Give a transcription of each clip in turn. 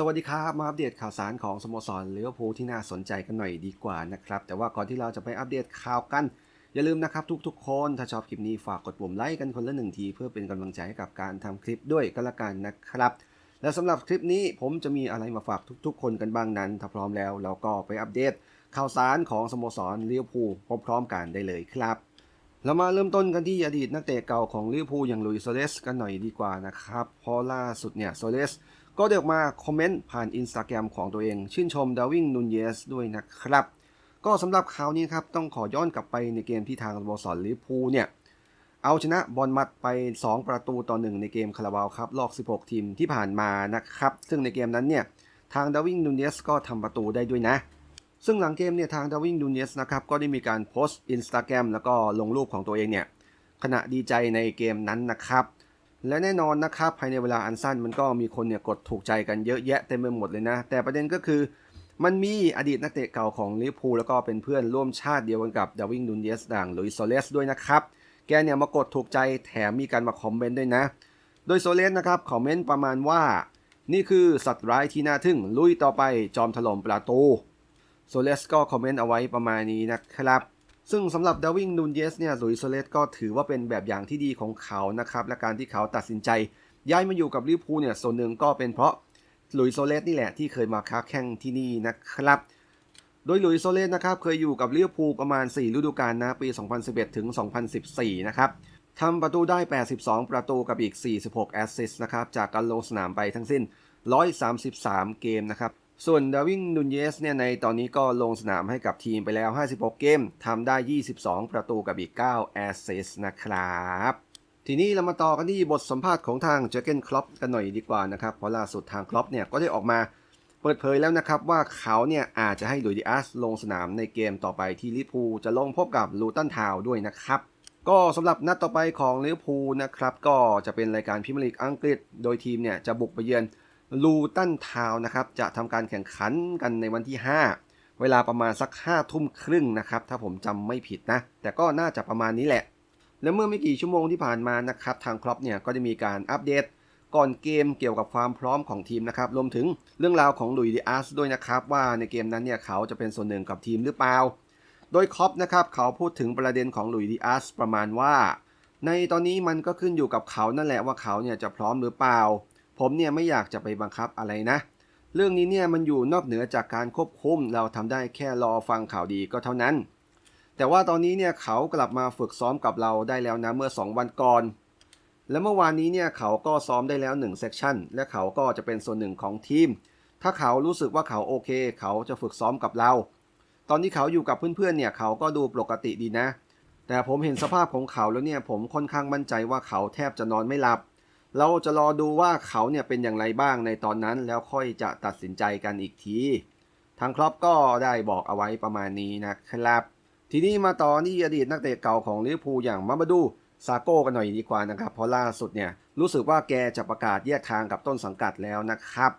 สวัสดีครับ มาอัปเดตข่าวสารของสโมสรลิเวอร์พูลที่น่าสนใจกันหน่อยดีกว่านะครับ แต่ว่าก่อนที่เราจะไปอัปเดตข่าวกัน อย่าลืมนะครับทุกๆ คนถ้าชอบคลิปนี้ฝากกดปุ่มไลค์กันคนละหนึ่งที เพื่อเป็นกำลังใจให้กับการทำคลิปด้วยก็แล้วกันนะครับ และสำหรับคลิปนี้ผมจะมีอะไรมาฝากทุกๆ คนกันบ้างนั้น ถ้าพร้อมแล้วเราก็ไปอัปเดตข่าวสารของสโมสรลิเวอร์พูลพร้อมๆกันได้เลยครับเรามาเริ่มต้นกันที่อดีตนักเตะเก่าของลิเวอร์พูลอย่างลุยโซเลสกันหน่อยดีกว่านะครับเพราะล่าสุดเนี่ยโซเลส ก็ได้ออกมาคอมเมนต์ผ่านอินสตาแกรมของตัวเอง ชื่นชมดาวิงนูนเยสด้วยนะครับ ก็สำหรับข่าวนี้ครับ ต้องขอย้อนกลับไปในเกมที่ทางสโมสรลิพูเนี่ย เอาชนะบอลมัดไป 2 ประตูต่อ 1 ในเกมคาราบาวครับรอบ 16 ทีมที่ผ่านมานะครับ ซึ่งในเกมนั้นเนี่ย ทางดาวิงนูนเยสก็ทำประตูได้ด้วยนะ ซึ่งหลังเกมเนี่ยทางดาวิงนูนเยสนะครับก็ได้มีการโพสต์อินสตาแกรมแล้วก็ลงรูปของตัวเองเนี่ยขณะดีใจในเกมนั้นนะครับ และแน่นอนนะครับภายในเวลาอันสั้นมันก็มีคนเนี่ยกดถูกใจกันเยอะแยะเต็มไปหมดเลยนะ แต่ประเด็นก็คือมันมีอดีตนักเตะเก่าของลิเวอร์พูลแล้วก็เป็นเพื่อนร่วมชาติเดียวกันกับดาวิงนูนเยสด่างหลุยส์โซเลสด้วยนะครับ แกเนี่ยมากดถูกใจแถมมีการมาคอมเมนต์ด้วยนะ โดยโซเลสนะครับคอมเมนต์ประมาณว่า นี่คือสัตว์ร้ายที่น่าทึ่งลุยต่อไปจอมถล่มประตูโซเลสก็คอมเมนต์เอาไว้ประมาณนี้นะครับ ซึ่งสำหรับดาวิงนูนเยสเนี่ยลุยโซเลสก็ถือว่าเป็นแบบอย่างที่ดีของเขานะครับ และการที่เขาตัดสินใจย้ายมาอยู่กับลิเวอร์พูลเนี่ยส่วนหนึ่งก็เป็นเพราะลุยโซเลสนี่แหละที่เคยมาค้าแข่งที่นี่นะครับ โดยลุยโซเลสนะครับเคยอยู่กับลิเวอร์พูลประมาณ 4 ฤดูกาลนะปี 2011 ถึง 2014 นะครับทำประตูได้ 82 ประตูกับอีก 46 แอสซิสต์นะครับจากการลงสนามไปทั้งสิ้น 133 เกมนะครับ ส่วนดาวิงนูนเยสเนี่ยในตอนนี้ก็ลงสนามให้กับทีมไปแล้ว 56 เกมทำได้ 22 ประตูกับอีก 9 แอสซิสนะครับ ทีนี้เรามาต่อกันที่บทสัมภาษณ์ของทางเจอเกนคลอปกันหน่อยดีกว่านะครับ เพราะล่าสุดทางคลอปเนี่ยก็ได้ออกมาเปิดเผยแล้วนะครับว่าเขาเนี่ยอาจจะให้ลุยดิอัสลงสนามในเกมต่อไปที่ลิพูจะลงพบกับลูตันทาวด้วยนะครับก็สำหรับนัดต่อไปของลิเวอร์พูลนะครับก็จะเป็นรายการพรีเมียร์ลีกอังกฤษ โดยทีมเนี่ยจะบุกไปเยือน ลูตันทาวนะครับจะทำการแข่งขันกันในวันที่ 5 เวลาประมาณสัก5ทุ่มครึ่งนะครับ ถ้าผมจำไม่ผิดนะ แต่ก็น่าจะประมาณนี้แหละ และเมื่อไม่กี่ชั่วโมงที่ผ่านมานะครับ ทางครอปเนี่ยก็ได้มีการอัปเดตก่อนเกมเกี่ยวกับความพร้อมของทีมนะครับ รวมถึงเรื่องราวของลุยดิอาสด้วยนะครับ ว่าในเกมนั้นเนี่ยเขาจะเป็นส่วนหนึ่งกับทีมหรือเปล่า โดยครอปนะครับเขาพูดถึงประเด็นของลุยดิอาสประมาณว่า ในตอนนี้มันก็ขึ้นอยู่กับเขานั่นแหละว่าเขาเนี่ยจะพร้อมหรือเปล่า ผมเนี่ยไม่อยากจะไปบังคับอะไรนะ เรื่องนี้เนี่ยมันอยู่นอกเหนือจากการควบคุมเราทำได้แค่รอฟังข่าวดีก็เท่านั้น แต่ว่าตอนนี้เนี่ยเขากลับมาฝึกซ้อมกับเราได้แล้วนะเมื่อ 2 วันก่อน และเมื่อวานนี้เนี่ยเขาก็ซ้อมได้แล้ว1เซสชันและเขาก็จะเป็นส่วนหนึ่งของทีม ถ้าเขารู้สึกว่าเขาโอเค เขาจะฝึกซ้อมกับเรา ตอนที่เขาอยู่กับเพื่อนๆเนี่ยเขาก็ดูปกติดีนะ แต่ผมเห็นสภาพของเขาแล้วเนี่ยผมค่อนข้างมั่นใจว่าเขาแทบจะนอนไม่หลับ เราจะรอดูว่าเขาเนี่ยเป็นอย่างไรบ้างในตอนนั้นแล้วค่อยจะตัดสินใจกันอีกที ทางครอปก็ได้บอกเอาไว้ประมาณนี้นะครับ ทีนี้มาต่อที่อดีตนักเตะเก่าของลิเวอร์พูลอย่างมาบาดูซาโก้กันหน่อยดีกว่านะครับ เพราะล่าสุดเนี่ยรู้สึกว่าแกจะประกาศแยกทางกับต้นสังกัดแล้วนะครับ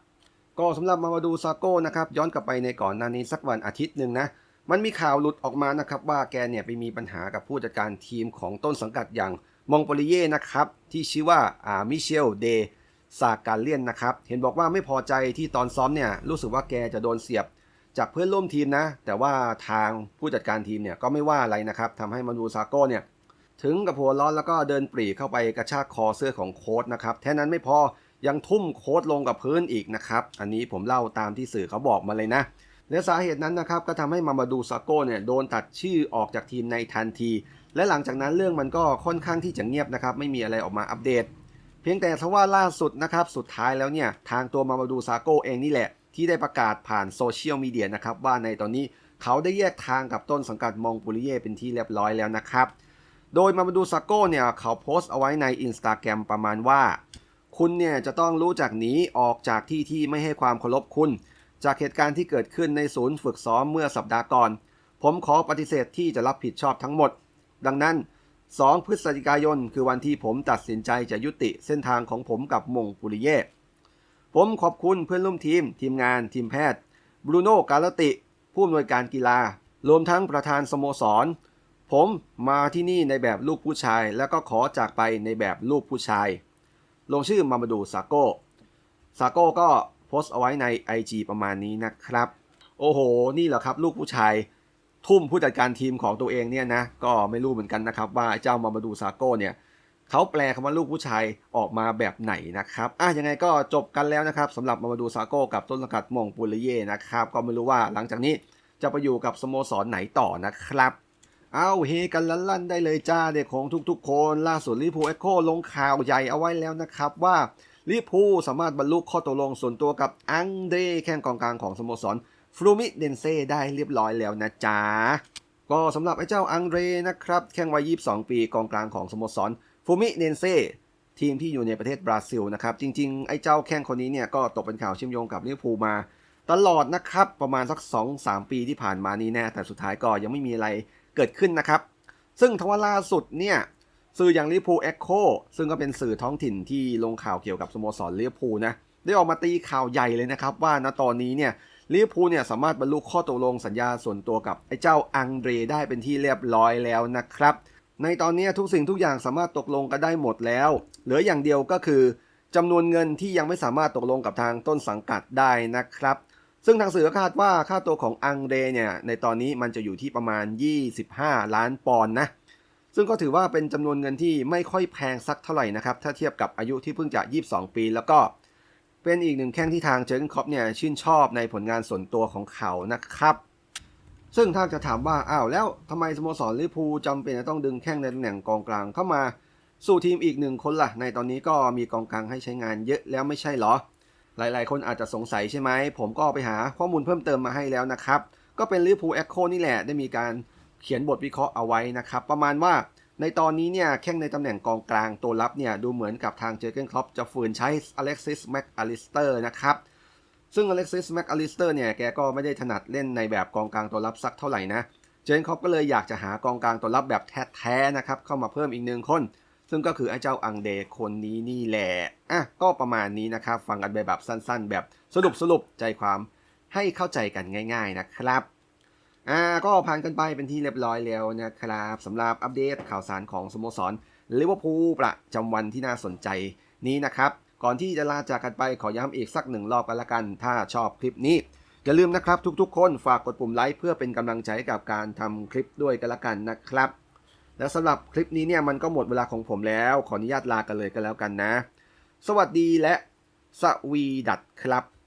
ก็สำหรับมาบาดูซาโก้นะครับย้อนกลับไปในก่อนหน้านี้สักวันอาทิตย์หนึ่งนะมันมีข่าวหลุดออกมานะครับว่าแกเนี่ยไปมีปัญหากับผู้จัดการทีมของต้นสังกัดอย่าง มองโปลิเย่นะครับที่ชื่อว่าอ่ามิเชลเดซาการเลียนนะครับเห็นบอกว่าไม่พอใจที่ตอนซ้อมเนี่ยรู้สึกว่าแกจะโดนเสียบจากเพื่อนร่วมทีมนะ แต่ว่าทางผู้จัดการทีมเนี่ยก็ไม่ว่าอะไรนะครับทำให้มาดูซาโก้เนี่ยถึงกับหัวร้อนแล้วก็เดินปรีเข้าไปกระชากคอเสื้อของโค้ดนะครับแค่นั้นไม่พอยังทุ่มโค้ดลงกับพื้นอีกนะครับ อันนี้ผมเล่าตามที่สื่อเขาบอกมาเลยนะ และสาเหตุนั้นนะครับก็ทำให้มามาดูซาโก้เนี่ยโดนตัดชื่อออกจากทีมในทันที และหลังจากนั้นเรื่องมันก็ค่อนข้างที่จะเงียบนะครับ ไม่มีอะไรออกมาอัปเดต เพียงแต่ทว่าล่าสุดนะครับ สุดท้ายแล้วเนี่ย ทางตัวมามาดูซาโก้เองนี่แหละ ที่ได้ประกาศผ่านโซเชียลมีเดียนะครับ ว่าในตอนนี้เขาได้แยกทางกับต้นสังกัดมองปุริเย่เป็นที่เรียบร้อยแล้วนะครับ โดยมามาดูซาโก้เนี่ยเขาโพสต์เอาไว้ในอินสตาแกรมประมาณว่า คุณเนี่ยจะต้องรู้จักหนีออกจากที่ที่ไม่ให้ความเคารพคุณ จากเหตุการณ์ที่เกิดขึ้นในศูนย์ฝึกซ้อมเมื่อสัปดาห์ก่อน ผมขอปฏิเสธที่จะรับผิดชอบทั้งหมด ดังนั้น 2 พฤศจิกายน คือวันที่ผมตัดสินใจจะยุติเส้นทางของผมกับมงปุริเย่ผมขอบคุณเพื่อนร่วมทีม ทีมงาน ทีมแพทย์บรูโน่กาลติ ผู้อำนวยการกีฬา รวมทั้งประธานสโมสร ผมมาที่นี่ในแบบลูกผู้ชาย แล้วก็ขอจากไปในแบบลูกผู้ชาย ลงชื่อมามาดูซาโก้ซาโก้ก็โพสต์เอาไว้ใน IG ประมาณนี้นะครับ โอ้โห นี่เหรอครับ ลูกผู้ชาย ทุ่มผู้จัดการทีมของตัวเองเนี่ยนะก็ไม่รู้เหมือนกันนะครับว่าเจ้ามามาดูซาโก้เนี่ยเขาแปลคำว่าลูกผู้ชายออกมาแบบไหนนะครับอะยังไงก็จบกันแล้วนะครับสำหรับมามาดูซาโก้กับต้นสังกัดมงปุริเย่นะครับก็ไม่รู้ว่าหลังจากนี้จะไปอยู่กับสโมสรไหนต่อนะครับเอาเฮกันลั่นๆได้เลยจ้าเด็กของทุกๆ คนล่าสุดลิพูเอ็กโคลงข่าวใหญ่เอาไว้แล้วนะครับว่าลิพูสามารถบรรลุข้อตกลงส่วนตัวกับอังเดรแข้งกองกลางของสโมสร ฟลูมิเดนเซ่ได้เรียบร้อยแล้วนะจ๊ะ ก็สำหรับไอ้เจ้าอังเดรนะครับแข้งวัย 22 ปีกองกลางของสโมสรฟูมิเดนเซ่ทีมที่อยู่ในประเทศบราซิลนะครับ จริงๆ ไอ้เจ้าแข้งคนนี้เนี่ยก็ตกเป็นข่าวเชื่อมโยงกับลิเวอร์พูลมา ตลอดนะครับ ประมาณสัก 2-3 ปีที่ผ่านมานี้แน่แต่สุดท้ายก็ยังไม่มีอะไรเกิดขึ้นนะครับ ซึ่งทว่าล่าสุดเนี่ยสื่ออย่างลิเวอร์พูลเอ็กโคซึ่งก็เป็นสื่อท้องถิ่นที่ลงข่าวเกี่ยวกับสโมสรลิเวอร์พูลนะได้ออกมาตีข่าวใหญ่เลยนะครับว่าณตอนนี้เนี่ย ลิเวอร์พูลเนี่ยสามารถบรรลุข้อตกลงสัญญาส่วนตัวกับไอ้เจ้าอังเดรได้เป็นที่เรียบร้อยแล้วนะครับ ในตอนนี้ทุกสิ่งทุกอย่างสามารถตกลงกันได้หมดแล้ว เหลืออย่างเดียวก็คือจำนวนเงินที่ยังไม่สามารถตกลงกับทางต้นสังกัดได้นะครับ ซึ่งทางสื่อคาดว่าค่าตัวของอังเดรเนี่ยในตอนนี้มันจะอยู่ที่ประมาณ 25 ล้านปอนด์นะซึ่งก็ถือว่าเป็นจำนวนเงินที่ไม่ค่อยแพงสักเท่าไหร่นะครับ ถ้าเทียบกับอายุที่เพิ่งจะ 22 ปี แล้วก็ เป็นอีกหนึ่งแข้งที่ทางเจอร์เกนคอปเนี่ยชื่นชอบในผลงานส่วนตัวของเขานะครับ ซึ่งถ้าจะถามว่าอ้าวแล้วทำไมสโมสรลิเวอร์พูลจำเป็นจะต้องดึงแข้งในตำแหน่งกองกลางเข้ามาสู่ทีมอีกหนึ่งคนล่ะ ในตอนนี้ก็มีกองกลางให้ใช้งานเยอะแล้วไม่ใช่เหรอ หลายๆ คนอาจจะสงสัยใช่ไหม ผมก็ไปหาข้อมูลเพิ่มเติมมาให้แล้วนะครับ ก็เป็นลิเวอร์พูลเอ็กโคนี่แหละได้มีการเขียนบทวิเคราะห์เอาไว้นะครับ ประมาณว่า ในตอนนี้เนี่ยแข้งในตำแหน่งกองกลางตัวรับเนี่ยดูเหมือนกับทางเจอร์เกนคล็อปจะฝืนใช้อเล็กซิสแม็กอลิสเตอร์นะครับ ซึ่งอเล็กซิสแม็กอลิสเตอร์เนี่ยแกก็ไม่ได้ถนัดเล่นในแบบกองกลางตัวรับสักเท่าไหร่นะ เจนครอปก็เลยอยากจะหากองกลางตัวรับแบบแท้ๆนะครับเข้ามาเพิ่มอีกหนึ่งคน ซึ่งก็คือไอ้เจ้าอังเดคนนี้นี่แหละอะก็ประมาณนี้นะครับฟังกันไปแบบสั้น ๆ แบบสรุปสรุปใจความให้เข้าใจกันง่าย ๆนะครับ อ่าก็ผ่านกันไปเป็นที่เรียบร้อยแล้วนะครับสำหรับอัปเดตข่าวสารของสโมสรลิเวอร์พูลประจำวันที่น่าสนใจนี้นะครับ ก่อนที่จะลาจากกันไปขอย้ำอีกสักหนึ่งรอบกันละกัน ถ้าชอบคลิปนี้ อย่าลืมนะครับทุกๆ คนฝากกดปุ่มไลค์เพื่อเป็นกำลังใจกับการทำคลิปด้วยกันละกันนะครับ และสำหรับคลิปนี้เนี่ยมันก็หมดเวลาของผมแล้ว ขออนุญาตลากันเลยกันแล้วกันนะ สวัสดีและสวีดัตครับ